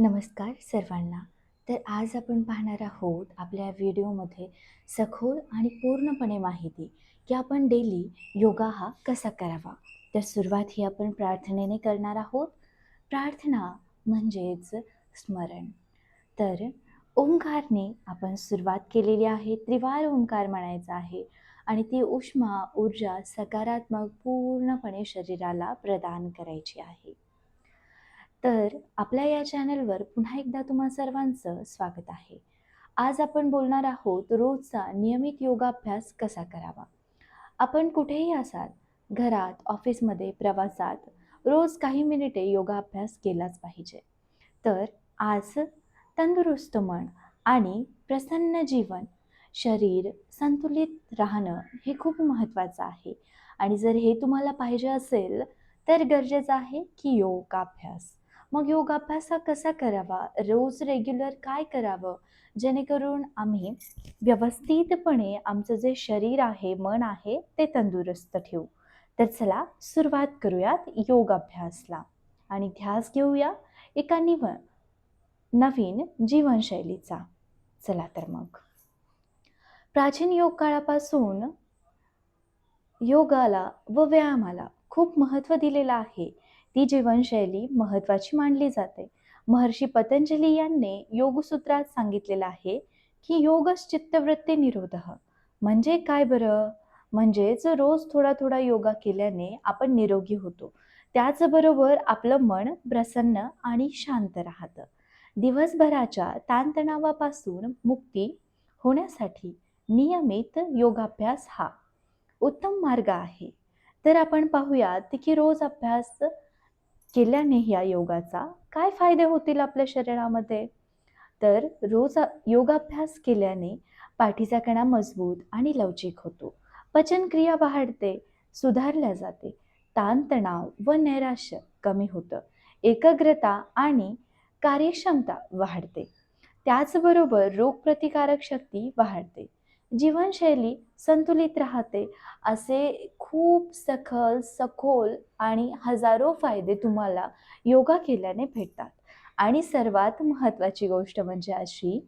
नमस्कार सर्वांना. तर आज आपण पाहणार आहोत आपल्या व्हिडिओमध्ये सखोल आणि पूर्णपणे माहिती की आपण डेली योगा हा कसा करावा. तर सुरुवात ही आपण प्रार्थनेने करणार आहोत. प्रार्थना म्हणजेच स्मरण. तर ओंकारने आपण सुरुवात केलेली आहे त्रिवार ओंकार म्हणायचा आहे आणि ती उष्मा ऊर्जा सकारात्मक पूर्णपणे शरीराला प्रदान करायची आहे. तर आपल्या या चॅनलवर पुन्हा एकदा तुम्हा सर्वांचं स्वागत आहे. आज आपण बोलणार आहोत रोजचा नियमित योगाभ्यास कसा करावा? आपण कुठेही असाल घरात ऑफिसमध्ये प्रवासात रोज काही मिनिटे योगाभ्यास केलाच पाहिजे. तर आज तंदुरुस्त मन आणि प्रसन्न जीवन शरीर संतुलित राहणं हे खूप महत्त्वाचं आहे. आणि जर हे तुम्हाला पाहिजे असेल तर गरजेचं आहे की योगाभ्यास. मग योगाभ्यास हा कसा करावा. रोज रेग्युलर काय करावं? जेणेकरून आम्ही व्यवस्थितपणे आमचं जे शरीर आहे मन आहे ते तंदुरुस्त ठेवू. तर चला सुरुवात करूयात योगाभ्यासला. आणि ध्यास घेऊया एका निव नवीन जीवनशैलीचा. चला तर मग. प्राचीन योग काळापासून योगाला व व्यायामाला खूप महत्त्व दिलेलं आहे. ती जीवनशैली महत्त्वाची मानली जाते. महर्षी पतंजली यांनी योगसूत्रात सांगितलेलं आहे की योगच चित्तवृत्ती निरोध म्हणजे काय बरं? म्हणजेच रोज थोडा थोडा योगा केल्याने आपण निरोगी होतो. त्याचबरोबर आपलं मन प्रसन्न आणि शांत राहतं. दिवसभराच्या ताणतणावापासून मुक्ती होण्यासाठी नियमित योगाभ्यास हा उत्तम मार्ग आहे. तर आपण पाहूयात की रोज अभ्यास केल्याने या योगाचा काय फायदे होतील आपल्या शरीरामध्ये? तर रोज योगाभ्यास केल्याने पाठीचा कणा मजबूत आणि लवचिक होतो. पचनक्रिया वाढते सुधारल्या जाते ताणतणाव व नैराश्य कमी होतं एकाग्रता आणि कार्यक्षमता वाढते. त्याचबरोबर रोगप्रतिकारक शक्ती वाढते. जीवनशैली संतुलित राहते. असे खूप सखल सखोल आणि हजारो फायदे तुम्हाला योगा केल्याने भेटतात. आणि सर्वात महत्त्वाची गोष्ट म्हणजे अशी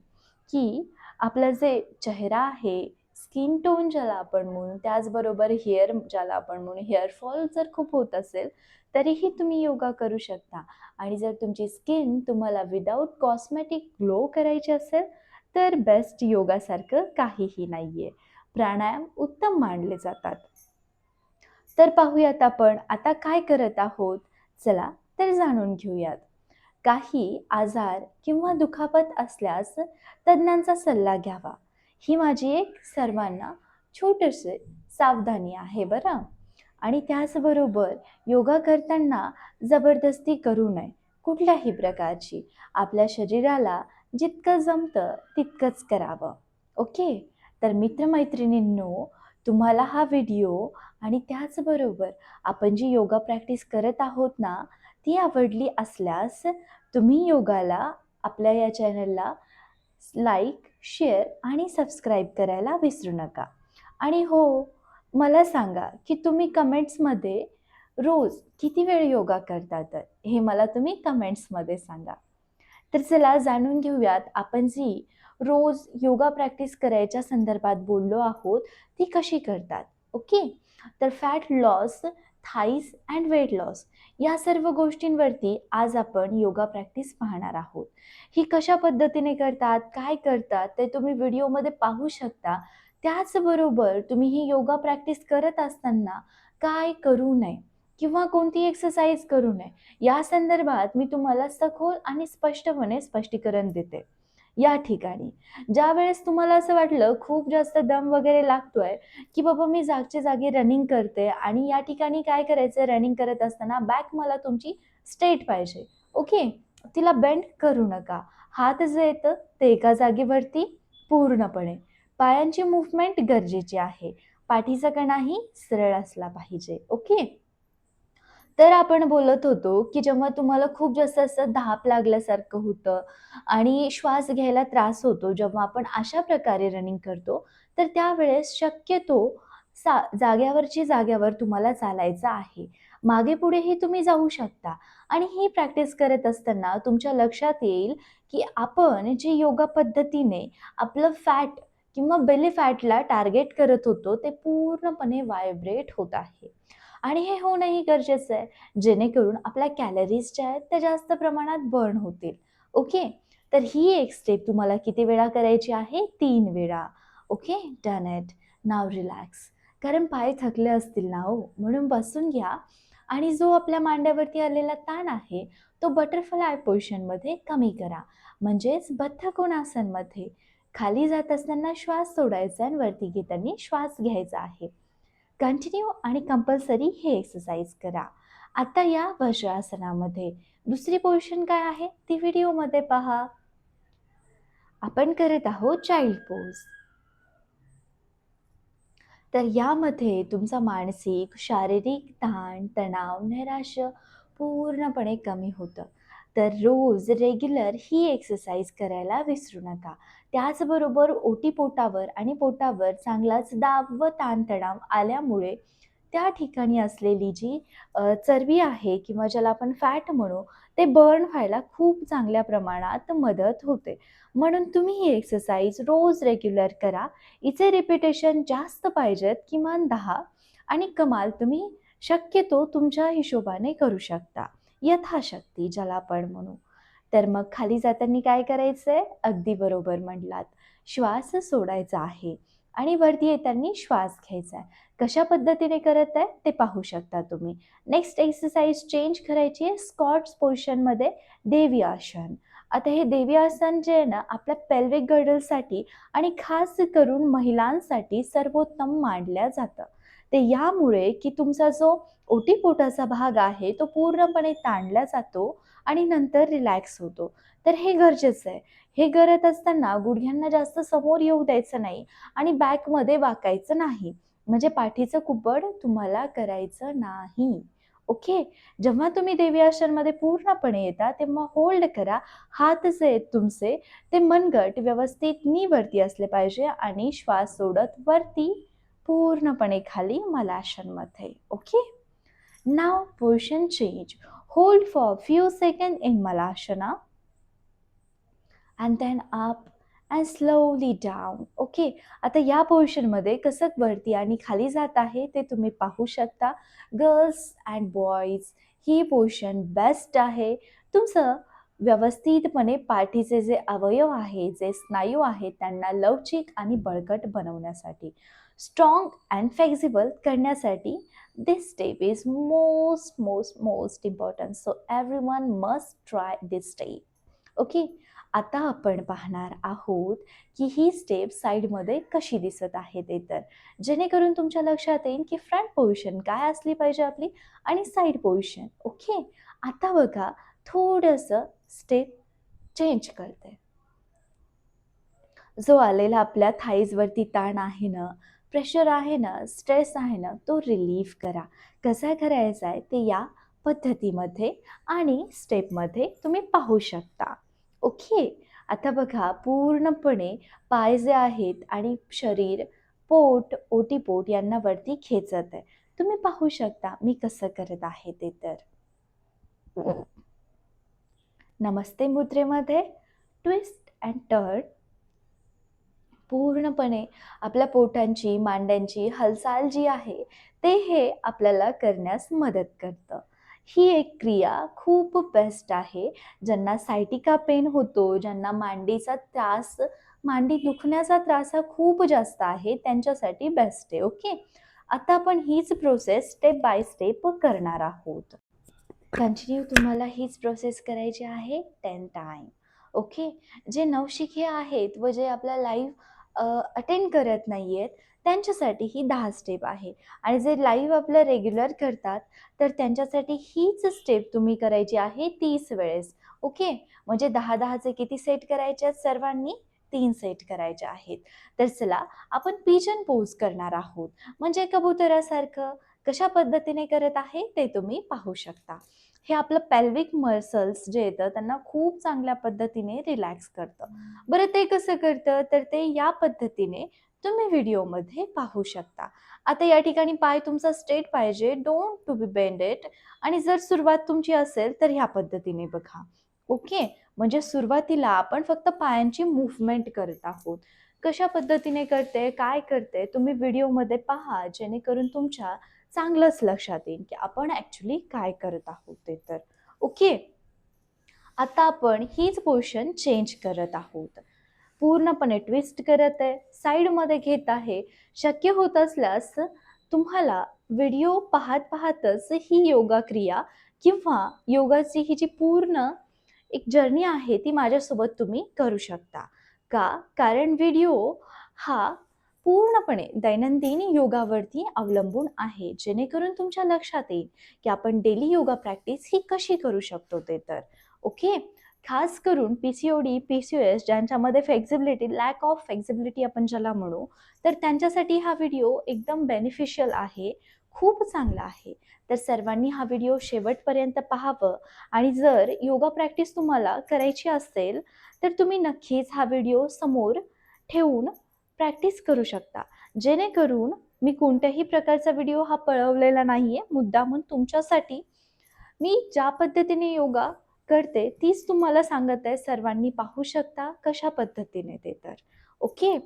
की आपला जे चेहरा आहे स्किन टोन ज्याला आपण म्हणू त्याचबरोबर हेअर ज्याला आपण म्हणू हेअरफॉल जर खूप होत असेल तरीही तुम्ही योगा करू शकता. आणि जर तुमची स्किन तुम्हाला विदाऊट कॉस्मेटिक ग्लो करायची असेल तर बेस्ट योगासारखं काहीही नाही आहे प्राणायाम उत्तम मानले जातात. तर पाहूयात आपण आता काय करत आहोत? चला तर जाणून घेऊयात. काही आजार किंवा दुखापत असल्यास तज्ज्ञांचा सल्ला घ्यावा. ही माझी एक सर्वांना छोटीशी सावधानी आहे बरं. आणि त्याचबरोबर योगा करताना जबरदस्ती करू नये कुठल्याही प्रकारची. आपल्या शरीराला जितकं जमतं तितकंच करावं. ओके? तर मित्रमैत्रिणींनो तुम्हाला हा व्हिडिओ आणि त्याचबरोबर आपण जी योगा प्रॅक्टिस करत आहोत ना ती आवडली असल्यास तुम्ही योगाला आपल्या या चॅनलला लाईक शेअर आणि सबस्क्राईब करायला विसरू नका. आणि हो मला सांगा की तुम्ही कमेंट्समध्ये रोज किती वेळ योगा करतात? हे मला तुम्ही कमेंट्समध्ये सांगा. तर चला जाणून घेऊयात आपण जी रोज योगा प्रॅक्टिस करायच्या संदर्भात बोललो आहोत ती कशी करतात? ओके? तर fat loss thighs and weight loss या सर्व गोष्टींवरती आज आपण योगा प्रॅक्टिस पाहणार आहोत. ही कशा पद्धतीने करतात काय करतात ते तुम्ही व्हिडिओमध्ये पाहू शकता. त्याचबरोबर तुम्ही ही योगा प्रॅक्टिस करत असताना काय करू नये? किंवा कोणती एक्सरसाइज करू नये. या संदर्भात मी तुम्हाला सखोल आणि स्पष्टपणे स्पष्टीकरण देते. या ठिकाणी ज्या वेळेस तुम्हाला असं वाटलं खूप जास्त दम वगैरे लागतोय की बाबा मी जागच्या जागी रनिंग करते आणि या ठिकाणी काय करायचं? रनिंग करत असताना बॅक मला तुमची स्ट्रेट पाहिजे. ओके तिला बेंड करू नका. हात जे येतं ते एका जागेवरती पूर्णपणे. पायांची मुवमेंट गरजेची आहे. पाठीचा कणाही सरळ असला पाहिजे. ओके तर आपण बोलत होतो की जेव्हा तुम्हाला खूप जास्त असं धाप लागल्यासारखं होतं आणि श्वास घ्यायला त्रास होतो जेव्हा आपण अशा प्रकारे रनिंग करतो तर त्यावेळेस शक्यतो सा जाग्यावरची जाग्यावर तुम्हाला चालायचं आहे. मागे पुढेही तुम्ही जाऊ शकता आणि ही प्रॅक्टिस करत असताना तुमच्या लक्षात येईल की आपण जी योगा पद्धतीने आपलं फॅट किंवा बेली फॅटला टार्गेट करत होतो ते पूर्णपणे व्हायब्रेट होत आहे. आणि हे होणंही गरजेचं आहे. जेणेकरून आपल्या कॅलरीज ज्या आहेत त्या जास्त प्रमाणात बर्न होतील. ओके तर ही एक स्टेप तुम्हाला किती वेळा करायची आहे? तीन वेळा. Okay done it now relax कारण पाय थकले असतील ना हो? म्हणून बसून घ्या. आणि जो आपल्या मांड्यावरती आलेला ताण आहे तो बटरफ्लाय पोझिशनमध्ये कमी करा. म्हणजेच बद्ध कोणासनमध्ये खाली जात असताना श्वास सोडायचा आणि वरती घेताना श्वास घ्यायचा आहे. कंटिन्यू आणि कंपल्सरी हे एक्सरसाइज करा. आता या वज्रासनामध्ये दुसरी पोझिशन काय आहे? ती व्हिडिओमध्ये पहा. आपण करत आहोत चाइल्ड पोज तर यामध्ये तुमचा मानसिक शारीरिक ताण तणाव नैराश्य पूर्णपणे कमी होतं. तर रोज रेग्युलर ही एक्सरसाइज करायला विसरू नका. त्याचबरोबर ओटीपोटावर आणि पोटावर चांगलाच दाब व ताणतणाव आल्यामुळे त्या ठिकाणी असलेली जी चरबी आहे किंवा ज्याला आपण फॅट म्हणू ते बर्न व्हायला खूप चांगल्या प्रमाणात मदत होते. म्हणून तुम्ही ही एक्सरसाइज रोज रेग्युलर करा. हिचे रिपिटेशन जास्त पाहिजेत किमान दहा. आणि कमाल तुम्ही शक्यतो तुमच्या हिशोबाने करू शकता. यथाशक्ती ज्याला आपण म्हणू. तर मग खाली जाताना काय करायचं आहे अगदी बरोबर म्हटलात श्वास सोडायचा आहे. आणि वरती येताना श्वास घ्यायचा आहे कशा पद्धतीने करत आहे ते पाहू शकता तुम्ही. नेक्स्ट एक्सरसाइज चेंज करायची आहे. स्कॉट्स पोर्शनमध्ये देवी आसन आता हे देवी आसन जे आहे ना आपल्या पेल्विक गर्डलसाठी आणि खास करून महिलांसाठी सर्वोत्तम मानल्या जातं. ते यामुळे की तुमचा जो ओटीपोटाचा भाग आहे तो पूर्णपणे ताणला जातो. आणि नंतर रिलॅक्स होतो. तर हे गरजेचं आहे. हे करत असताना गुडघ्यांना जास्त समोर येऊ द्यायचं नाही आणि बॅकमध्ये वाकायचं नाही. म्हणजे पाठीचं कुबड तुम्हाला करायचं नाही. ओके जेव्हा तुम्ही देवी आसनमध्ये पूर्णपणे येता तेव्हा होल्ड करा. हात जे आहेत तुमचे. ते मनगट व्यवस्थित नी वरती असले पाहिजे आणि श्वास सोडत वरती पूर्णपणे खाली मलाशनमध्ये okay now change. Change hold for few second in malasana and then up and slowly down okay आता या पोर्शनमध्ये कसं वरती आणि खाली जात आहे ते तुम्ही पाहू शकता. गर्ल्स अँड बॉईज ही पोझिशन बेस्ट आहे. तुमचं व्यवस्थितपणे पाठीचे जे अवयव आहे जे स्नायू आहेत त्यांना लवचिक आणि बळकट बनवण्यासाठी. स्ट्रॉंग अँड फ्लेक्झिबल करण्यासाठी this step is most most most important so everyone must try this step okay आता आपण पाहणार आहोत की ही स्टेप साईडमध्ये कशी दिसत आहे ते तर. जेणेकरून तुमच्या लक्षात येईल की फ्रंट पोझिशन काय असली पाहिजे आपली आणि साईड पोझिशन ओके आता बघा थोडंसं स्टेप चेंज करते. जो आलेला आपल्या थाईजवरती ताण आहे ना प्रेशर आहे ना स्ट्रेस आहे ना तो रिलीफ करा. कसा करायचा आहे ते या पद्धतीमध्ये आणि स्टेपमध्ये तुम्ही पाहू शकता. ओके आता बघा पूर्णपणे पाय जे आहेत आणि शरीर पोट ओटीपोट यांना वरती खेचत आहे. तुम्ही पाहू शकता मी कसं करत आहे ते तर. नमस्ते मुद्रेमध्ये. ट्विस्ट अँड टर्न पूर्णपणे आपल्या पोटांची मांड्यांची हालचाल जी आहे ते हे आपल्याला करण्यास मदत करतं. ही एक क्रिया खूप बेस्ट आहे. ज्यांना सायटिका पेन होतो ज्यांना मांडीचा त्रास मांडी दुखण्याचा त्रास हा खूप जास्त आहे त्यांच्यासाठी बेस्ट आहे ओके आता आपण हीच प्रोसेस स्टेप बाय स्टेप करणार आहोत. कंटिन्यू तुम्हाला हीच प्रोसेस करायची आहे टेन टाईम ओके जे नवशिके आहेत व जे आपल्या लाईव्ह अटेंड करत नाही आहेत त्यांच्यासाठी ही दहा स्टेप आहे आणि जे लाईव्ह आपलं रेग्युलर करतात तर त्यांच्यासाठी हीच स्टेप तुम्ही करायची आहे तीस वेळेस. ओके म्हणजे दहा दहाचे किती सेट करायचे आहेत सर्वांनी? तीन सेट करायचे आहेत. तर चला आपण पिजन पोज करणार आहोत. म्हणजे कबुतरासारखं कशा पद्धतीने करत आहे ते तुम्ही पाहू शकता. हे आपलं पॅल्विक मसल्स जे येतं त्यांना खूप चांगल्या पद्धतीने रिलॅक्स करतं. बरं ते कसं करतं? तर ते या पद्धतीने तुम्ही व्हिडिओमध्ये पाहू शकता. आता या ठिकाणी पाय तुमचा स्ट्रेट पाहिजे. डोंट टू बी बेंडेड आणि जर सुरुवात तुमची असेल तर ह्या पद्धतीने बघा. ओके? म्हणजे सुरुवातीला आपण फक्त पायांची मूव्हमेंट करत आहोत. कशा पद्धतीने करते? काय करते? तुम्ही व्हिडिओमध्ये पहा. जेणेकरून तुमच्या चांगलंच लक्षात येईल की आपण ॲक्च्युली काय करत आहोत ते तर. ओके आता आपण हीच पोर्शन चेंज करत आहोत. पूर्णपणे ट्विस्ट करत आहे साईडमध्ये घेत आहे. शक्य होत असल्यास तुम्हाला व्हिडिओ पाहत पाहतच ही योगा क्रिया किंवा योगाची ही जी पूर्ण एक जर्नी आहे ती माझ्यासोबत तुम्ही करू शकता. का? कारण व्हिडिओ हा पूर्णपणे दैनंदिन योगावरती अवलंबून आहे. जेणेकरून तुमच्या लक्षात येईल की आपण डेली योगा प्रॅक्टिस ही कशी करू शकतो ते तर. ओके खास करून P C O D P C O S ज्यांच्यामध्ये फ्लेक्झिबिलिटी लॅक ऑफ फ्लेक्झिबिलिटी आपण ज्याला म्हणू तर त्यांच्यासाठी हा व्हिडिओ एकदम बेनिफिशियल आहे. खूप चांगला आहे. तर सर्वांनी हा व्हिडिओ शेवटपर्यंत पाहावं. आणि जर योगा प्रॅक्टिस तुम्हाला करायची असेल तर तुम्ही नक्कीच हा व्हिडिओ समोर ठेवून प्रॅक्टिस करू शकता. जेणेकरून मी कोणत्याही प्रकारचा व्हिडिओ हा पळवलेला नाही आहे मुद्दा म्हणून तुमच्यासाठी मी ज्या पद्धतीने योगा करते तीच तुम्हाला सांगत आहे. सर्वांनी पाहू शकता कशा पद्धतीने ते तर. ओके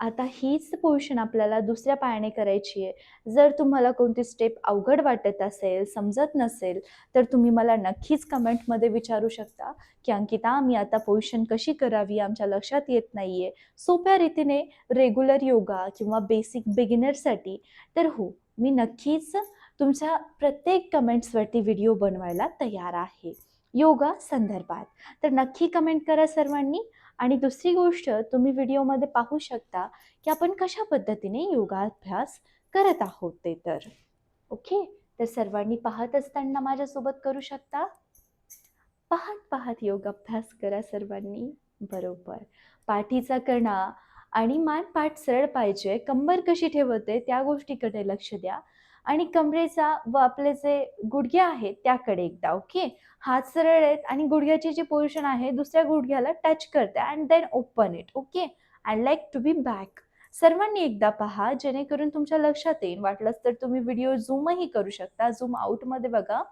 आता हीच पोझिशन आपल्याला दुसऱ्या पायाने करायची आहे. जर तुम्हाला कोणती स्टेप अवघड वाटत असेल समजत नसेल तर तुम्ही मला नक्कीच कमेंटमध्ये विचारू शकता की अंकिता मी आता पोझिशन कशी करावी आमच्या लक्षात येत नाही आहे सोप्या रीतीने रेग्युलर योगा किंवा बेसिक बिगिनरसाठी तर हो मी नक्कीच तुमच्या प्रत्येक कमेंट्सवरती व्हिडिओ बनवायला तयार आहे. योगा संदर्भात. तर नक्की कमेंट करा सर्वांनी. आणि दुसरी गोष्ट तुम्ही व्हिडिओमध्ये पाहू शकता की आपण कशा पद्धतीने योगाभ्यास करत आहोत ते तर. ओके? तर सर्वांनी पाहत असताना माझ्यासोबत करू शकता? पाहत पाहत योगाभ्यास करा सर्वांनी. बरोबर. पाठीचा कणा आणि मान पाठ सरळ पाहिजे. कंबर कशी ठेवते त्या गोष्टीकडे लक्ष द्या. आणि कमरेचा व आपले जे गुडघे आहेत त्याकडे एकदा ओके हात सरळ आहेत आणि गुडघ्याची जी पोझिशन आहे दुसऱ्या गुडघ्याला टच करते and then open it okay and like to be back सर्वांनी एकदा पहा जेणेकरून तुमच्या लक्षात येईल. वाटलंच तर तुम्ही व्हिडिओ झूमही करू शकता. झूम आउटमध्ये बघा.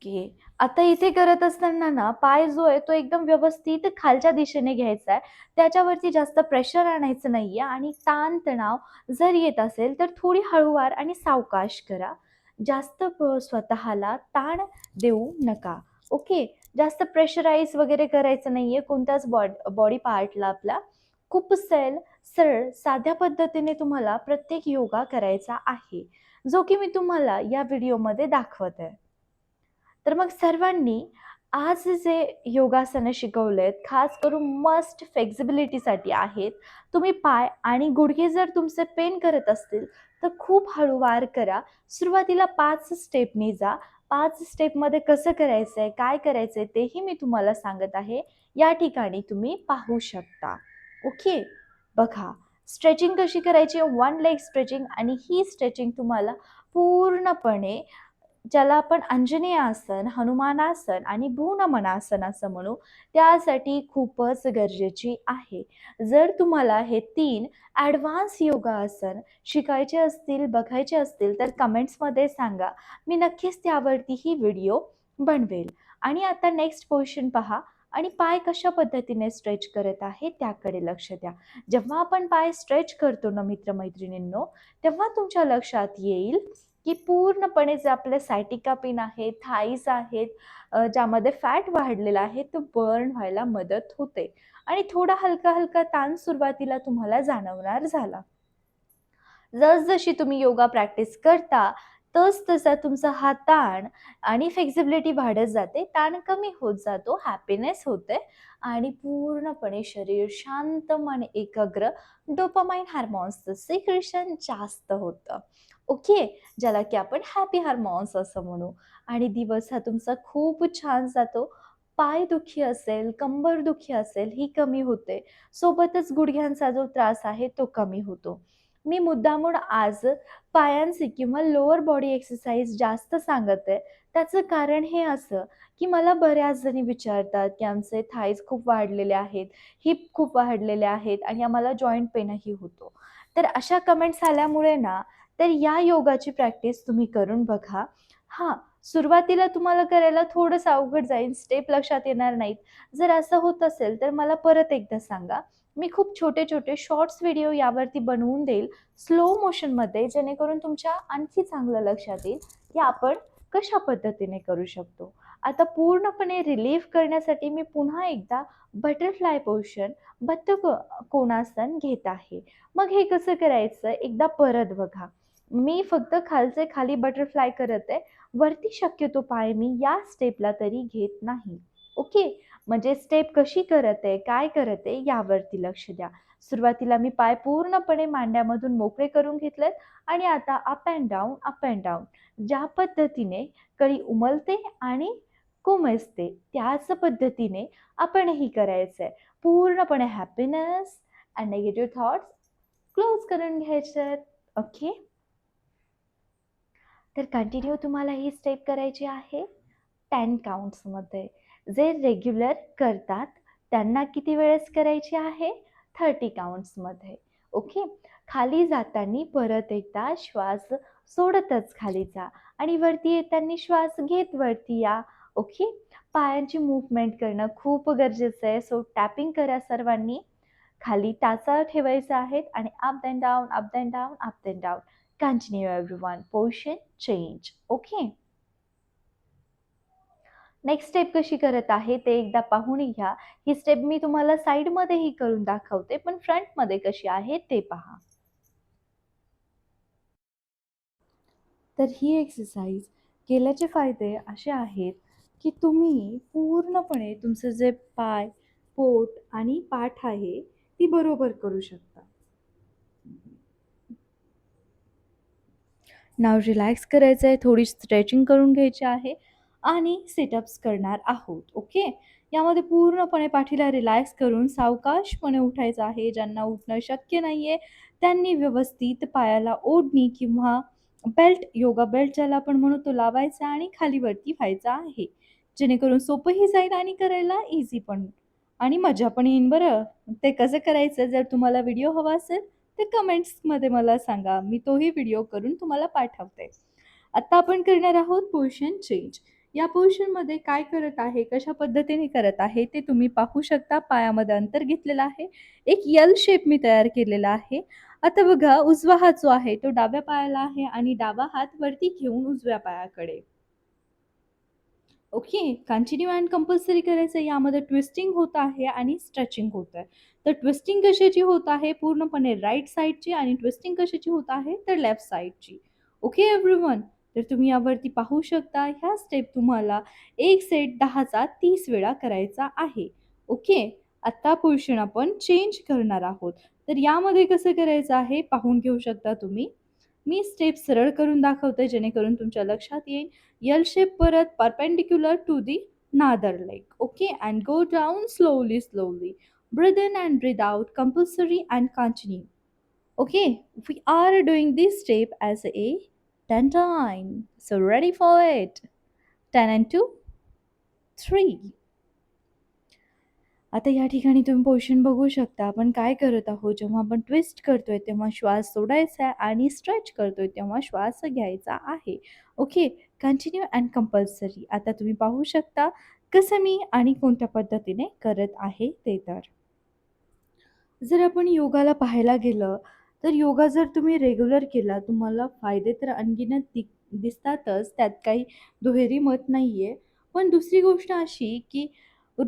ओके आता इथे करत असताना ना पाय जो आहे तो एकदम व्यवस्थित खालच्या दिशेने घ्यायचा आहे. त्याच्यावरती जास्त प्रेशर आणायचं नाहीये आणि ताण तणाव जर येत असेल तर थोडी हळूवार आणि सावकाश करा. जास्त प- स्वतःला ताण देऊ नका. ओके? जास्त प्रेशराईज वगैरे करायचं नाहीये कोणत्याच बॉड बॉडी पार्टला आपला. खूप सैल सरळ साध्या पद्धतीने तुम्हाला प्रत्येक योगा करायचा आहे. जो की मी तुम्हाला या व्हिडिओमध्ये दाखवत आहे. तर मग सर्वांनी आज जे योगासनं शिकवलेत खास करून मस्ट फ्लेक्झिबिलिटीसाठी आहेत तुम्ही पाय आणि गुडघे जर तुमचे पेन करत असतील तर खूप हळूवार करा. सुरुवातीला पाच स्टेपनी जा पाच स्टेपमध्ये कसं करायचं आहे काय करायचं आहे तेही मी तुम्हाला सांगत आहे. या ठिकाणी तुम्ही पाहू शकता. ओके? बघा. स्ट्रेचिंग कशी करायची? वन लेग स्ट्रेचिंग आणि ही स्ट्रेचिंग तुम्हाला पूर्णपणे ज्याला आपण अंजनेयासन हनुमानासन आणि भूनमनासन असं म्हणू त्यासाठी खूपच गरजेची आहे. जर तुम्हाला हे तीन ॲडव्हान्स योगासन शिकायचे असतील बघायचे असतील तर कमेंट्समध्ये सांगा. मी नक्कीच त्यावरती ही व्हिडिओ बनवेल. आणि आता नेक्स्ट पोझिशन पहा. आणि पाय कशा पद्धतीने स्ट्रेच करत आहे त्याकडे लक्ष द्या. जेव्हा आपण पाय स्ट्रेच करतो ना मित्रमैत्रिणींनो तेव्हा तुमच्या लक्षात येईल की पूर्णपणे जे आपले सायटिका पिन आहेत थाईज आहेत ज्यामध्ये फॅट वाढलेला आहे तो बर्न व्हायला मदत होते. आणि थोडा हलका हलका ताण सुरुवातीला तुम्हाला जाणवणार झाला. जसजशी तुम्ही योगा प्रॅक्टिस करता तस तसा तुमचा हा ताण आणि फ्लेक्झिबिलिटी वाढत जाते ताण कमी होत जातो हॅपीनेस होते आणि पूर्णपणे शरीर शांत मन एकाग्र डोपामाइन हार्मोन्सचं सिक्रेशन जास्त होतं. ओके ज्याला की आपण हॅपी हार्मोन्स असं म्हणू आणि दिवस हा तुमचा खूप छान जातो पाय दुखी असेल कंबर दुखी असेल ही कमी होते सोबतच गुडघ्यांचा जो त्रास आहे तो कमी होतो मी मुद्दामून आज पायांची किंवा लोअर बॉडी एक्सरसाइज जास्त सांगत आहे. त्याचं कारण हे असं, की मला बऱ्याच जणी विचारतात, की आमचे थाईज खूप वाढलेले आहेत, हिप खूप वाढलेले आहेत आणि आम्हाला जॉईंट पेनही होतो. तर अशा कमेंट्स आल्यामुळे ना, तर या योगाची प्रॅक्टिस तुम्ही करून बघा. हां, सुरुवातीला तुम्हाला करायला थोडंसं अवघड जाईल, स्टेप लक्षात येणार नाहीत. जर असं होत असेल, तर मला परत एकदा सांगा. मी खूप छोटे-छोटे शॉर्ट्स व्हिडिओ यावरती बनवून देईल, स्लो मोशनमध्ये, जेणेकरून तुमच्या आणखी चांगलं लक्षात येईल, की आपण कशा पद्धतीने करू शकतो. आता पूर्णपणे रिलीफ करण्यासाठी मी पुन्हा एकदा बटरफ्लाय पोशन बत्त कोणासन घेत आहे. मग हे कसं करायचं एकदा परत बघा. मी फक्त खालचे खाली बटरफ्लाय करत आहे. वरती शक्यतो पाय मी या स्टेपला तरी घेत नाही. ओके. म्हणजे स्टेप कशी करत आहे, काय करत आहे यावरती लक्ष द्या. सुरुवातीला मी पाय पूर्णपणे मांड्यामधून मोकळे करून घेतलेत आणि आता up and down up and down ज्या पद्धतीने कळी उमलते आणि कोमेजते त्याच पद्धतीने आपणही करायचं आहे. पूर्णपणे happiness and negative thoughts close करून घ्यायचे ओके. तर कंटिन्यू तुम्हाला ही स्टेप करायची आहे टेन काउंट्समध्ये. जे रेग्युलर करतात त्यांना किती वेळेस करायची आहे? 30 काउंट्समध्ये. ओके. खाली जाताना परत एकदा श्वास सोडतच खाली जा आणि वरती येताना श्वास घेत वरती या. ओके. पायांची मूव्हमेंट करणं खूप गरजेचं आहे. सो टॅपिंग करा सर्वांनी. खाली टाचा ठेवायचा आहेत आणि up and down up and down up and down Continue everyone. Portion change. Okay. Next step कशी करत आहे ते एकदा पाहून घ्या. ही स्टेप मी तुम्हाला साईडमध्येही करून दाखवते, पण फ्रंटमध्ये कशी आहे ते पहा. तर ही एक्सरसाइज केल्याचे फायदे असे आहेत, की तुम्ही पूर्णपणे तुमचं जे पाय, पोट आणि पाठ आहे, ती बरोबर करू शकता. नाव रिलॅक्स करायचं आहे, थोडी स्ट्रेचिंग करून घ्यायची आहे आणि सिटअप्स करणार आहोत. ओके. यामध्ये पूर्णपणे पाठीला रिलॅक्स करून सावकाशपणे उठायचं आहे. ज्यांना उठणं शक्य नाही आहे त्यांनी व्यवस्थित पायाला ओढणी किंवा बेल्ट, योगा बेल्ट ज्याला आपण म्हणू तो लावायचा आणि खाली वरती व्हायचा आहे. जेणेकरून सोपंही जाईल आणि करायला इझी पण आणि मजा पण येईन बरं. ते कसं करायचं जर तुम्हाला व्हिडिओ हवा असेल, तर कमेंट्समध्ये मला सांगा. मी तोही व्हिडिओ करून तुम्हाला पाठवते. आत्ता आपण करणार आहोत पोझिशन चेंज. या पोझिशनमध्ये काय करत आहे, कशा पद्धतीने करत आहे ते तुम्ही पाहू शकता. पायामध्ये अंतर घेतलेलं आहे. एक यल शेप मी तयार केलेला आहे. आता बघा उजवा हात जो आहे तो डाव्या पायाला आहे आणि डावा हात वरती घेऊन उजव्या पायाकडे. ओके. कंटिन्यू अँड कंपल्सरी करायचं आहे. यामध्ये ट्विस्टिंग होत आहे आणि स्ट्रेचिंग होत आहे. तर ट्विस्टिंग कशाची होत आहे? पूर्णपणे राईट साईडची आणि ट्विस्टिंग कशाची होत आहे? तर लेफ्ट साईडची ओके एव्हरीवन. तर तुम्ही यावरती पाहू शकता ह्या स्टेप तुम्हाला एक सेट 10चा 30 वेळा करायचा आहे. ओके. आत्ता पोर्शन आपण चेंज करणार आहोत. तर यामध्ये कसं करायचं आहे पाहून घेऊ शकता तुम्ही. मी स्टेप सरळ करून दाखवते जेणेकरून तुमच्या लक्षात येईल. यल शेप परत perpendicular to the other leg. Okay. And go down slowly, slowly. Breathe in and breathe out compulsory and continue. Okay. We are doing this step as a 10 time. So ready for it. Ten and 2 3 आता या ठिकाणी तुम्ही position बघू शकता. आपण काय करत आहोत, जेव्हा आपण ट्विस्ट करतोय तेव्हा श्वास सोडायचा आहे आणि स्ट्रेच करतोय तेव्हा श्वास घ्यायचा आहे. ओके. Continue and compulsory. आता तुम्ही पाहू शकता कसं मी आणि कोणत्या पद्धतीने करत आहे ते तर. जर आपण योगाला पाहायला गेलं, तर योगा जर तुम्ही रेग्युलर केला, तुम्हाला फायदे तर अनगिनत दि दिसतातच, त्यात काही दुहेरी मत नाही आहे पण दुसरी गोष्ट अशी, की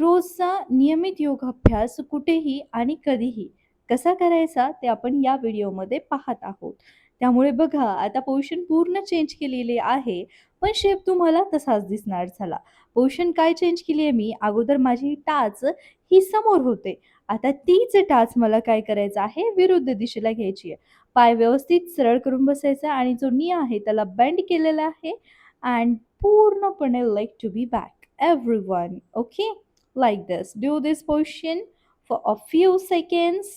रोजचा नियमित योगाभ्यास कुठेही आणि कधीही कसा करायचा ते आपण या व्हिडिओमध्ये पाहत आहोत. त्यामुळे बघा आता पोषण पूर्ण चेंज केलेले आहे, पण शेप तुम्हाला तसाच दिसणार झाला. पोषण काय चेंज केली आहे मी, अगोदर माझी टाच ही समोर होते. आता तीच टाच मला काय करायचं आहे, विरुद्ध दिशेला घ्यायची आहे. पाय व्यवस्थित सरळ करून बसायचा आणि जो नी आहे त्याला बेंड केलेला आहे अँड पूर्णपणे like to be back. Everyone. Okay. Like this. Do this position for a few seconds.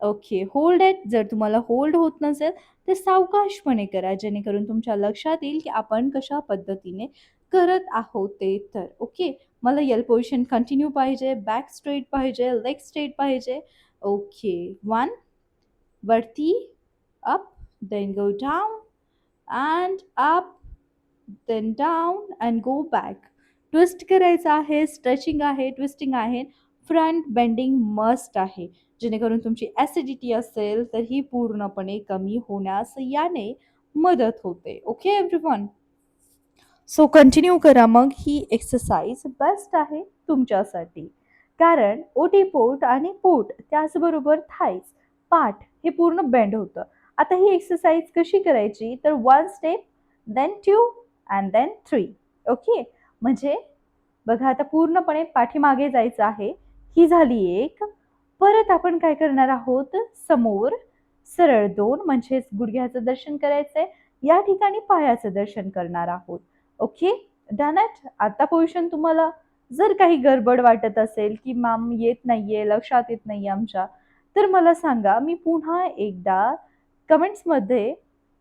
Okay hold it जर तुम्हाला होल्ड होत नसेल तर सावकाशपणे करा जेणेकरून तुमच्या लक्षात येईल की आपण कशा पद्धतीने करत आहोत ते. तर ओके मला यल पोझिशन कंटिन्यू पाहिजे बॅक स्ट्रेट पाहिजे लेग स्ट्रेट पाहिजे. ओके वन वरती up then go down and up then down and go back twist करायचं आहे स्ट्रेचिंग आहे ट्विस्टिंग आहे फ्रंट बेंडिंग मस्ट आहे. जेणेकरून तुमची ॲसिडिटी असेल तर ही पूर्णपणे कमी होण्यास याने मदत होते. ओके एव्हरीवन सो कंटिन्यू करा मग. ही एक्सरसाइज बेस्ट आहे तुमच्यासाठी. कारण ओटीपोट आणि पोट त्याचबरोबर थाईज पाठ हे पूर्ण बेंड होतं. आता ही एक्सरसाइज कशी करायची? तर one step then two and then three okay म्हणजे बघा आता पूर्णपणे पाठीमागे जायचं आहे. ही झाली एक. परत आपण काय करणार आहोत? समोर सरळ दोन म्हणजेच गुडघ्याचं दर्शन करायचंय. या ठिकाणी पायाचं दर्शन करणार आहोत. ओके? डन आता पोझिशन तुम्हाला जर काही गडबड वाटत असेल की मॅम येत नाहीये लक्षात येत नाही आमच्या तर मला सांगा मी पुन्हा एकदा कमेंट्समध्ये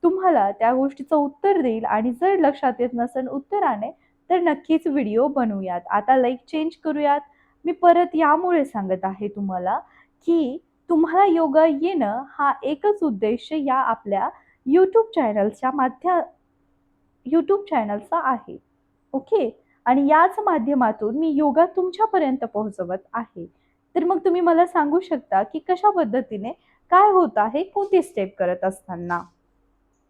तुम्हाला त्या गोष्टीचं उत्तर देईल आणि जर लक्षात येत नसेल उत्तराने तर नक्कीच व्हिडिओ बनवूयात. आता लाईक चेंज करूयात. मी परत यामुळे सांगत आहे तुम्हाला की तुम्हाला योगा येणं हा एकच उद्देश या आपल्या यूट्यूब चॅनलच्या माध्या यूट्यूब चॅनलचा आहे. ओके आणि याच माध्यमातून मी योगा तुमच्यापर्यंत पोहोचवत आहे. तर मग तुम्ही मला सांगू शकता की कशा पद्धतीने काय होत आहे कोणती स्टेप करत असताना.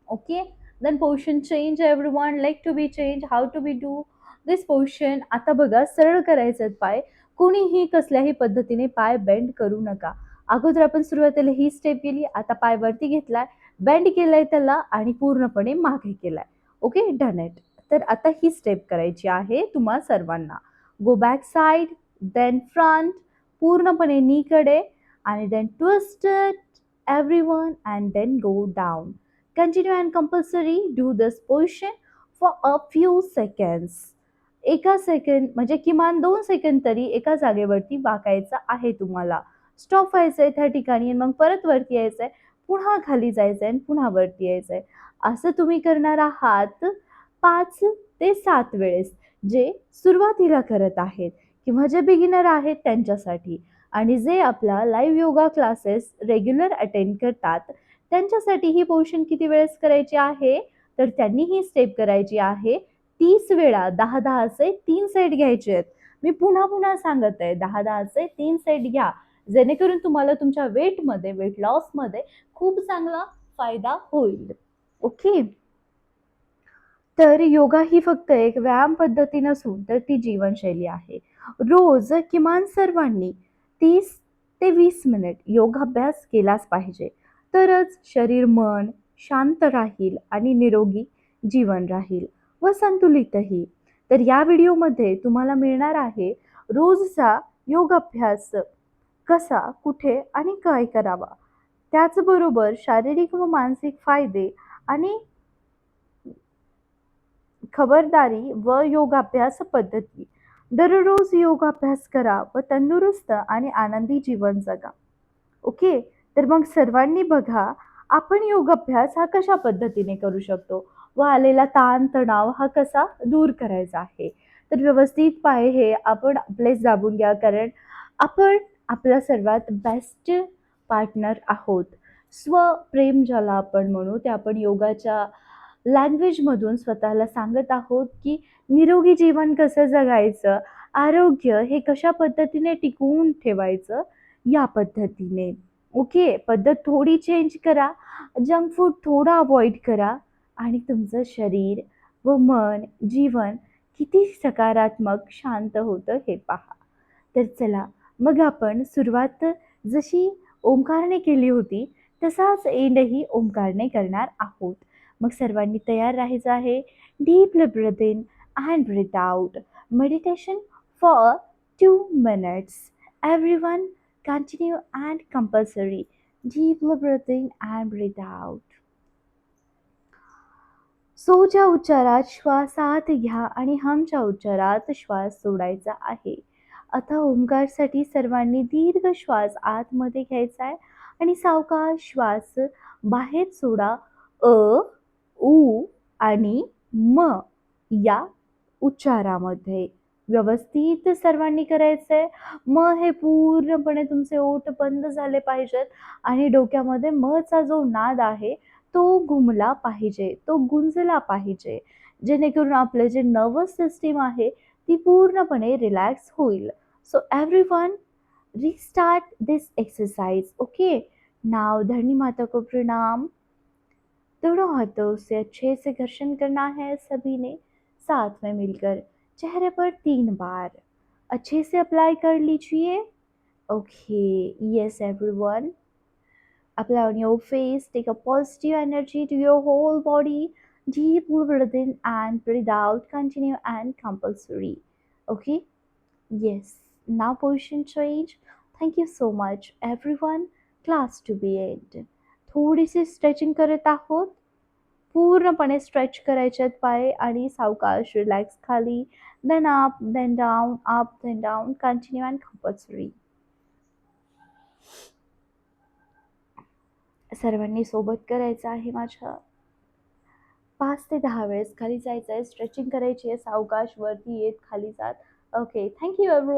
Okay then portion change everyone like to be change how to be do this portion आता बघा सरळ करायचे पाय. कोणीही कसल्याही पद्धतीने पाय बेंड करू नका. अगोदर आपण सुरुवातीला ही स्टेप केली आता पाय वरती घेतलाय. बेंड केलाय त्याला आणि पूर्णपणे मागे केलाय. ओके डन इट तर आता ही स्टेप करायची आहे तुम्हा सर्वांना. Go back side then front पूर्णपणे नीकडे आणि then twist everyone and then go down continue and compulsory do this position for a few seconds एका सेकंड म्हणजे किमान दोन सेकंड तरी एका जागेवरती वाकायचं आहे तुम्हाला. स्टॉप व्हायचं आहे त्या ठिकाणी आणि मग परत वरती यायचं आहे पुन्हा खाली जायचं आहे आणि पुन्हा वरती यायचं आहे असं तुम्ही करणार आहात पाच ते सात वेळेस जे सुरुवातीला करत आहेत किंवा जे बिगिनर आहेत त्यांच्यासाठी. आणि जे आपला live yoga classes regular attend करतात त्यांच्यासाठी ही पोर्शन किती वेळेस करायची आहे? तर त्यांनी ही स्टेप करायची आहे. तीस वेळा दहा दहाचे तीन सेट घ्यायचे आहेत. मी पुन्हा पुन्हा सांगत आहे दहा दहाचे तीन सेट घ्या. जेणेकरून तुम्हाला तुमच्या वेटमध्ये वेट लॉसमध्ये खूप चांगला फायदा होईल. ओके? तर योगा ही फक्त एक व्यायाम पद्धती नसून तर ती जीवनशैली आहे. रोज किमान सर्वांनी तीस ते वीस मिनिट योगाभ्यास केलाच पाहिजे. तरच शरीर मन शांत राहील आणि निरोगी जीवन राहील व संतुलितही. तर या व्हिडिओमध्ये तुम्हाला मिळणार आहे रोजचा योग अभ्यास कसा कुठे आणि काय करावा? त्याचबरोबर शारीरिक व मानसिक फायदे आणि खबरदारी व योगाभ्यास पद्धती. दररोज योगाभ्यास करा व तंदुरुस्त आणि आनंदी जीवन जगा. ओके? तर मग सर्वांनी बघा आपण योगाभ्यास हा कशा पद्धतीने करू शकतो? व आलेला ताण तणाव हा कसा दूर करायचा आहे? तर व्यवस्थित पाय हे आपण आपलेच दाबून घ्या कारण आपण आपला सर्वात बेस्ट पार्टनर आहोत. स्वप्रेम ज्याला आपण म्हणू ते आपण योगाच्या लँग्वेजमधून स्वतःला सांगत आहोत की निरोगी जीवन कसं जगायचं? आरोग्य हे कशा पद्धतीने टिकवून ठेवायचं? या पद्धतीने. ओके पद्धत थोडी चेंज करा जंक फूड थोडं अवॉइड करा आणि तुमचं शरीर व मन जीवन किती सकारात्मक शांत होतं हे पहा. तर चला मग आपण सुरुवात जशी ओंकारने केली होती तसाच एंडही ओंकारने करणार आहोत. मग सर्वांनी तयार राहायचं आहे. Deeply breathe in and breathe out meditation for two minutes everyone continue and compulsory deeply breathe in and breathe out सोच्या उच्चारात श्वास आत घ्या आणि हमच्या उच्चारात श्वास सोडायचा आहे. आता ओंकारसाठी सर्वांनी दीर्घ श्वास आतमध्ये घ्यायचा आहे आणि सावकाश श्वास बाहेर सोडा. अ उ आणि म या उच्चारामध्ये. व्यवस्थित सर्वांनी करायचंय. म हे पूर्णपणे तुमचे ओठ बंद झाले पाहिजेत आणि डोक्यामध्ये मचा जो नाद आहे तो घुमला पाहिजे तो गुंजला पाहिजे. जेणेकरून आपलं जे नर्वस सिस्टीम आहे ती पूर्णपणे रिलॅक्स होईल. So everyone restart this exercise okay now धरनी माता को प्रणाम. दोनों हाथों से अच्छे से घर्षण करना है सभी ने. साथ में मिलकर चेहरे पर तीन बार अच्छे से अप्लाई कर लीजिए okay yes everyone apply on your face take a positive energy to your whole body deeply breathe in and breathe out continue and compulsory okay yes now position change thank you so much everyone class to be end थोडीशी stretching करत आहोत पूर्णपणे stretch करायचे आहेत पाय आणि सावकाश relax खाली. Then up then down up then down continue and compulsory सर्वांनी सोबत करायचं आहे माझ्या. पाच ते दहा वेळेस खाली जायचं आहे. स्ट्रेचिंग करायची आहे. सावकाश वरती येत खाली जात. Okay thank you every